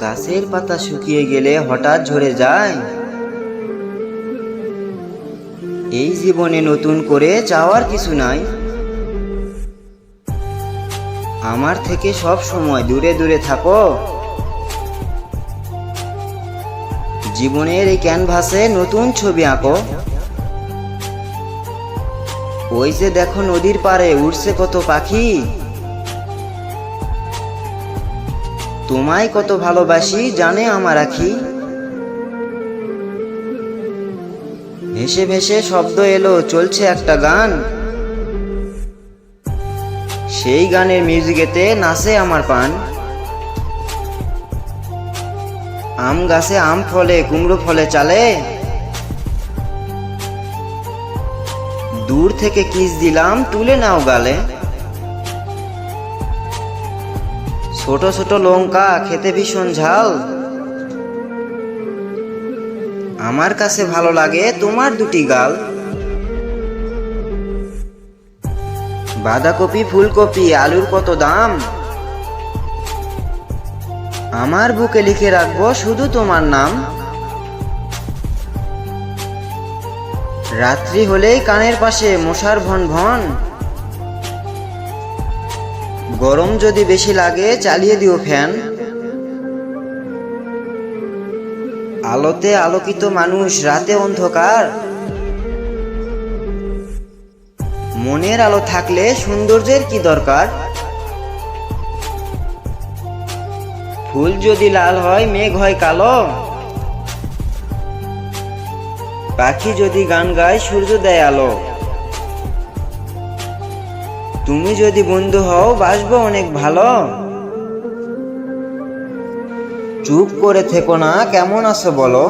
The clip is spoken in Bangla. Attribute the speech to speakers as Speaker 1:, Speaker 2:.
Speaker 1: গাছের পাতা শুকিয়ে গেলে হঠাৎ ঝরে যায়। এই জীবনে নতুন করে চাওয়ার কিছু নাই। আমার থেকে সব সময় দূরে দূরে থাকো। জীবনের এই ক্যানভাসে নতুন ছবি আঁকো। ওই যে দেখো নদীর পাড়ে উড়ছে কত পাখি। তোমায় কত ভালোবাসি, জানে আমার আখি। ভেসে ভেসে শব্দ এলো, চলছে একটা গান। সেই গানের মিউজিকেতে নাচে আমার পান। আম গাছে আম ফলে, কুমড়ো ফলে চালে। দূর থেকে কিস দিলাম, তুলে নাও গালে। ছোট ছোট লঙ্কা, খেতে ভীষণ ঝাল। আমার কাছে ভালো লাগে তোমার দুটি গাল। বাঁধাকপি, ফুলকপি, আলুর কত দাম? আমার বুকে লিখে রাখব শুধু তোমার নাম। রাত্রি হলেই কানের পাশে মশার ভন ভন। গরম যদি বেশি লাগে, চালিয়ে দিও ফ্যান। আলোতে আলোকিত মানুষ, রাতে অন্ধকার। মনের আলো থাকলে সৌন্দর্যের কি দরকার? ফুল যদি লাল হয়, মেঘ হয় কালো। পাখি যদি গান গায়, সূর্য দেয় আলো। তুমি যদি বন্ধু হও, বাসবো অনেক ভালো। চুপ করে থেকো না, কেমন আছো বলো?